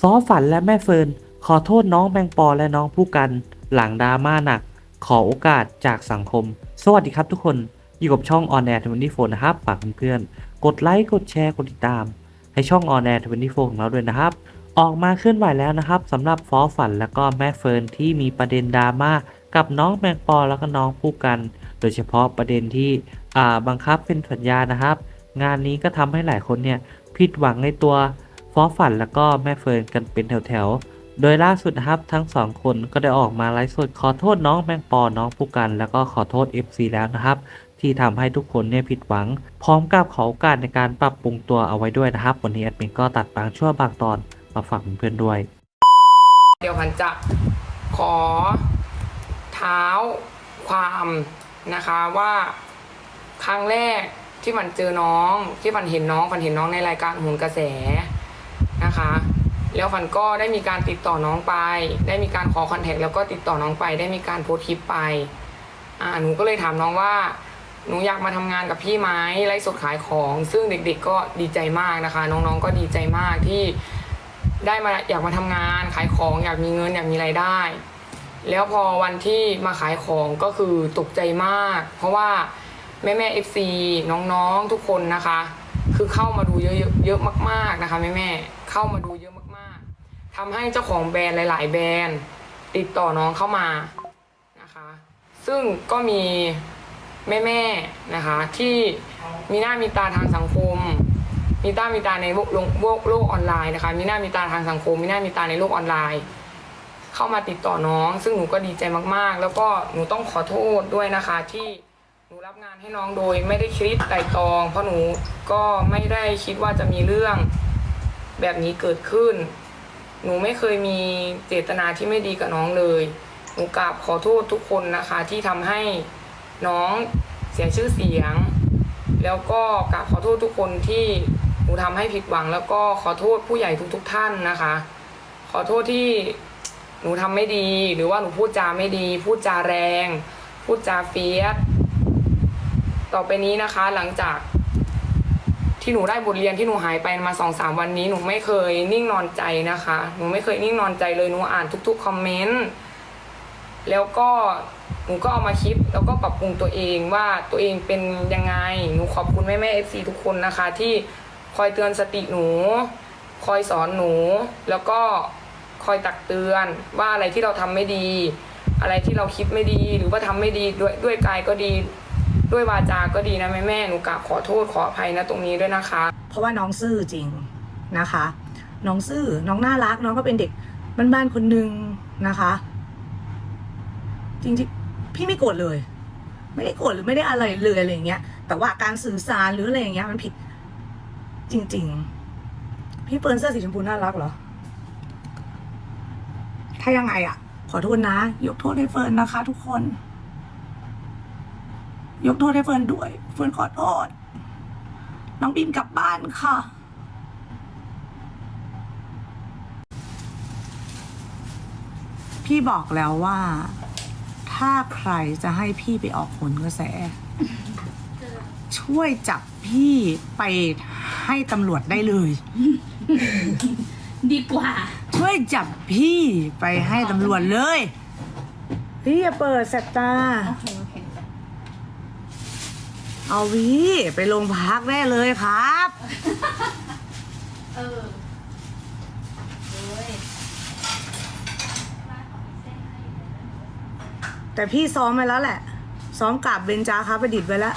ซอฝันและแม่เฟิร์นขอโทษน้องแมงปอและน้องผู้กัน หลังดราม่าหนัก ขอโอกาสจากสังคม สวัสดีครับทุกคนอยู่กับช่อง On Air 24นะครับฝากเพื่อนๆกดไลค์กดแชร์กดติดตาม ให้ช่อง On Air 24ของเราด้วยนะครับ ออกมาเคลื่อนไหวแล้วนะครับสำหรับฟอฝันและก็แม่เฟิร์นที่มีประเด็นดราม่ากับน้องแมงปอแล้วก็น้องผู้กัน โดยเฉพาะประเด็นที่บังคับเป็นสัญญานะครับ งานนี้ก็ทำให้หลายคนเนี่ยผิดหวังในตัว ฟอฝันแล้วก็แม่เฟิร์นกันเป็นแถวๆ โดยล่าสุดนะครับทั้งสองคนก็ได้ออกมาไลฟ์สดขอโทษน้องแมงปอน้องผู้กัน แล้วก็ขอโทษ FC แล้วนะครับ ที่ทำให้ทุกคนเนี่ยผิดหวัง พร้อมกับขอโอกาสในการปรับปรุงตัวเอาไว้ด้วยนะครับ วันนี้แอดมินก็ตัดบางช่วงบางตอนมาฝากเพื่อนๆด้วย เดี๋ยวพันจะขอเท้าความนะคะว่าครั้งแรกที่มันเจอน้องที่มันเห็นน้องมันเห็นน้องในรายการโหนกระแส นะคะ แล้วฟันก็ได้มีการติดต่อน้องไป ได้มีการขอคอนแทคแล้วก็ติดต่อน้องไป ได้มีการโพสต์คลิปไปอ่าหนูก็เลยถามน้องว่าหนูอยากมาทำงานกับพี่ไหมไลฟ์สดขายของ ซึ่งเด็กๆก็ดีใจมากนะคะ น้องๆก็ดีใจมากที่ได้มาอยากมาทำงานขายของอยากมีเงินอยากมีรายได้ แล้วพอวันที่มาขายของก็คือตกใจมาก เพราะว่าแม่แม่เอฟซีน้องๆทุกคนนะคะ คือเข้ามาดูเยอะๆเยอะมาก ๆนะคะแม่แม่เข้ามาดูเยอะมากๆทำให้เจ้าของแบรนด์หลาย ๆ แบรนด์ ติดต่อน้องเข้ามานะคะ ซึ่งก็มีแม่ๆนะคะ ที่มีหน้ามีตาทางสังคม มีตามีตาในโลกโลกออนไลน์นะคะ มีหน้ามีตาทางสังคม มีหน้ามีตาในโลกออนไลน์ เข้ามาติดต่อน้อง ซึ่งหนูก็ดีใจมากๆ แล้วก็หนูต้องขอโทษด้วยนะคะที่ หนูรับงานให้น้องโดยไม่ได้คิดไต่ตรอง เพราะหนูก็ไม่ได้คิดว่าจะมีเรื่องแบบนี้เกิดขึ้น หนูไม่เคยมีเจตนาที่ไม่ดีกับน้องเลย หนูกราบขอโทษทุกคนนะคะที่ทำให้น้องเสียชื่อเสียง แล้วก็กราบขอโทษทุกคนที่หนูทำให้ผิดหวัง แล้วก็ขอโทษผู้ใหญ่ทุก ๆ ท่านนะคะ ขอโทษที่หนูทำไม่ดี หรือว่าหนูพูดจาไม่ดี พูดจาแรง พูดจาเฟียส ต่อไปนี้นะคะ หลังจากที่หนูได้บทเรียนที่หนูหายไปมาสองสามวันนี้หนูไม่เคยนิ่งนอนใจนะคะ หนูไม่เคยนิ่งนอนใจเลยหนูอ่านทุก ๆ คอมเมนต์แล้วก็หนูก็เอามาคิดแล้วก็ปรับปรุงตัวเองว่าตัวเองเป็นยังไงหนูขอบคุณแม่แม่เอฟซีทุกคนนะคะ ที่คอยเตือนสติหนู คอยสอนหนู แล้วก็คอยตักเตือนว่าอะไรที่เราทำไม่ดี อะไรที่เราคิดไม่ดีหรือว่าทำไม่ดีด้วยด้วยกายก็ดี ด้วยวาจาก็ดีนะแม่แม่หนูกราบขอโทษขออภัยนะตรงนี้ด้วยนะคะ เพราะว่าน้องซื่อจริงนะคะ น้องซื่อน้องน่ารักน้องก็เป็นเด็กบ้านๆคนหนึ่งนะคะ จริงๆพี่ไม่โกรธเลย ไม่ได้โกรธหรือไม่ได้อะไรเลยอะไรอย่างเงี้ย แต่ว่าการสื่อสารหรืออะไรอย่างเงี้ยมันผิด จริง ๆ พี่เฟิร์นเสื้อสีชมพูน่ารักเหรอถ้ายังไงอะขอโทษนะ ยกโทษให้เฟิร์นนะคะ ทุกคน ยกโทษให้เฟิร์นด้วย เฟิร์นขอโทษ น้องบินกลับบ้านค่ะ พี่บอกแล้วว่า ถ้าใครจะให้พี่ไปออกผลกระแส ช่วยจับพี่ไปให้ตำรวจได้เลย ดีกว่า ช่วยจับพี่ไปให้ตำรวจเลย พี่อย่าเปิดแสบตา โอเคโอ เคเอาวีไปโรงพักได้เลยครับ เออโอ้ยแต่พี่ซ้อมไปแล้วแหละ ซ้อมกราบเบญจาครับประดิษฐ์ไว้แล้ว